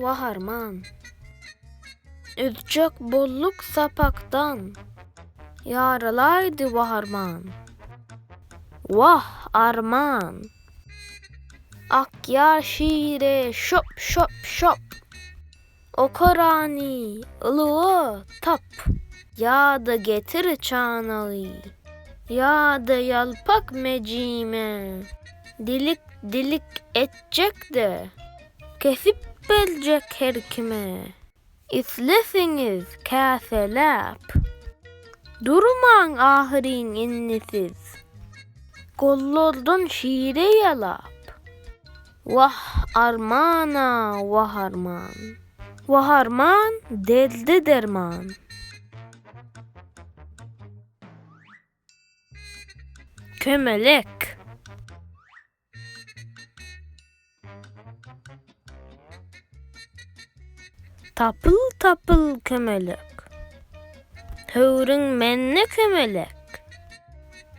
Vaharman. Üzecek bolluk sapaktan. Yaralaydı vaharman. Vah arman. Akyar şiire şop şop şop. O Korani ılığı tap. Ya da getir çanağı. Ya da yalpak mecime. Dilik dilik edecek de. Kesip belecek her kime. İslesiniz kaselap. Durman ahirin innisiz. Kollardan şiire yalap. Vah armana vah arman. Vah arman delde derman. Kömelek. Tapıl tapıl kömelek. Hıvrın menne kömelek.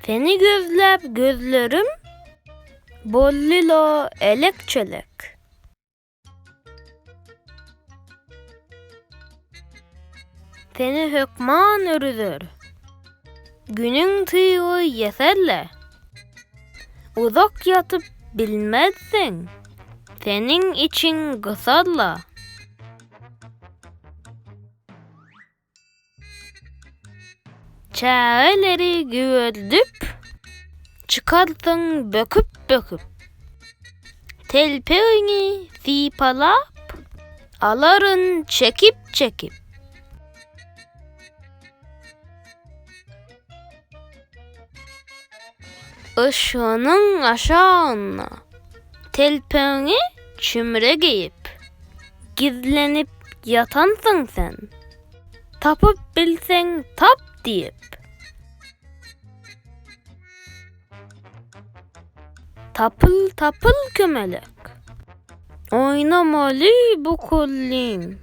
Seni gözlep gözlerim bollilo elek çelek. Seni hükman örüdür. Günün tüyü yeserle. Uzak yatıp bilmezsin. Senin için kısarla. Çağeleri güveldüp çıkarsın böküp böküp. Telpeğini sipalap aların çekip çekip. Işığının aşağına telpeğini çümre giyip gizlenip yatansın sen. Tapıp bilsen tap deyip. Tapıl tapıl kömelek. Oynamalı bu kullin.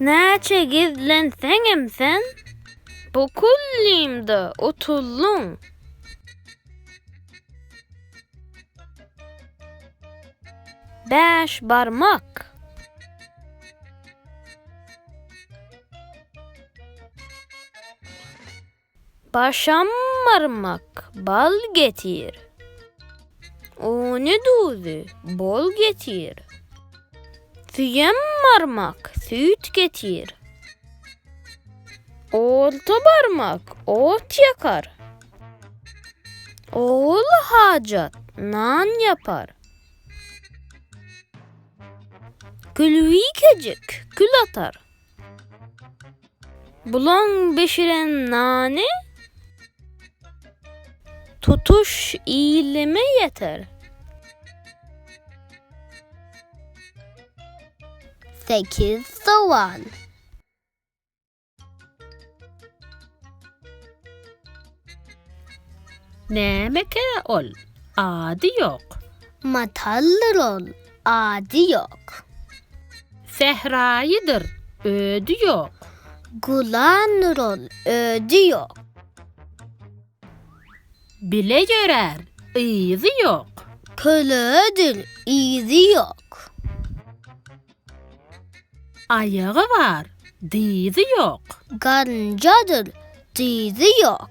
Neçe gizlensen sen? Bu kullimde otullun. Beş barmak. Başammarmak bal getir. O ne duzu bol getir. Süyem marmak süt getir. Olta barmak ot yakar. Oğul hacat nan yapar. Gülvi kecik kül atar. Bulan beşiren nane tutuş iyileme yeter. Sekiz soğan. Nämeke ol. Adi yok. Matallar ol. Adi yok. Sehrayıdır. Ödü yok. Gulanır ol. Ödü yok. Bile görer. İzi yok. Kölödür. İzi yok. Ayağı var. Dizi yok. Gancadır. Dizi yok.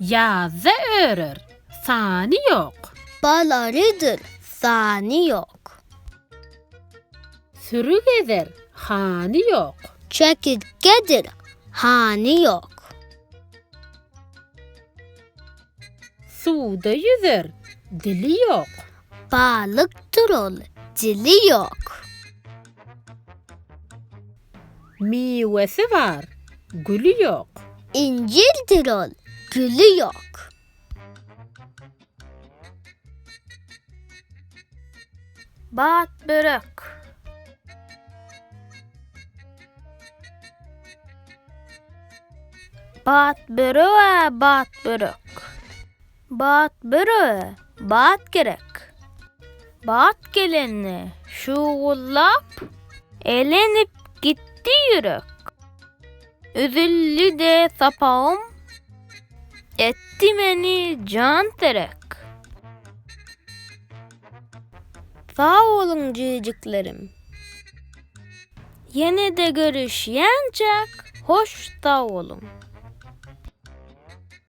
Yazı örür. Sani yok. Balarıdır. Sani yok. Sürü gezer. Hani yok. Çekirgedir. Hani yok. Suda yüzer. Dili yok. Balıktır ol. Dili yok. Meyvesi var. Gülü yok. İncildir ol. Gülü yok. Bat börek. Bat böröğe bat börek. Bat böröğe bat gerek. Bat gelenine şuğullap elenip gitti yürek. Üzüllü de sapağım etti beni can terek. Sağ olun ciciklerim. Yine de görüşencek. Hoş da olun.